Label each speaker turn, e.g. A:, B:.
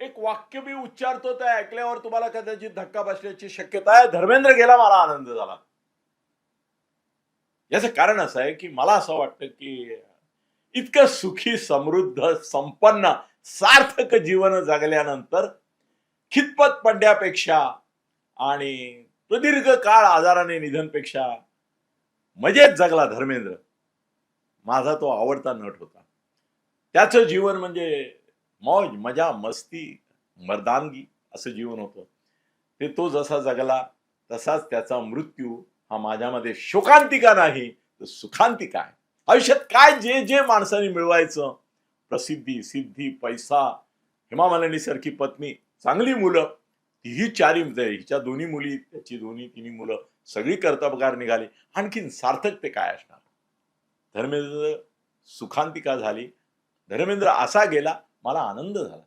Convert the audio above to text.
A: एक वाक्य मी उच्चारतो ते ऐकल्यावर तुम्हाला कदाचित धक्का बसण्याची शक्यता आहे. धर्मेंद्र गेला मला आनंद झाला. याचं कारण असं आहे की मला असं वाटतं की इतकं सुखी समृद्ध संपन्न सार्थक जीवन जगल्यानंतर खितपत पडण्यापेक्षा आणि प्रदीर्घ काळ आजाराने निधनपेक्षा मजेत जगला धर्मेंद्र. माझा तो आवडता नट होता. त्याचं जीवन म्हणजे मौज मजा मस्ती मर्दानगी असं जीवन होतं. ते तो जसा जगला तसाच त्याचा मृत्यू हा माझ्यामध्ये शोकांतिका नाही तर सुखांतिका आहे. आयुष्यात काय जे जे माणसाने मिळवायचं प्रसिद्धी सिद्धी पैसा हेमामालिनी सारखी पत्नी चांगली मुलं तीही चारी हिच्या दोन्ही मुली त्याची दोन्ही तिन्ही मुलं सगळी कर्तबगार निघाली. आणखीन सार्थक ते काय असणार? धर्मेंद्र सुखांतिका झाली. धर्मेंद्र असा गेला मला आनंद झाला.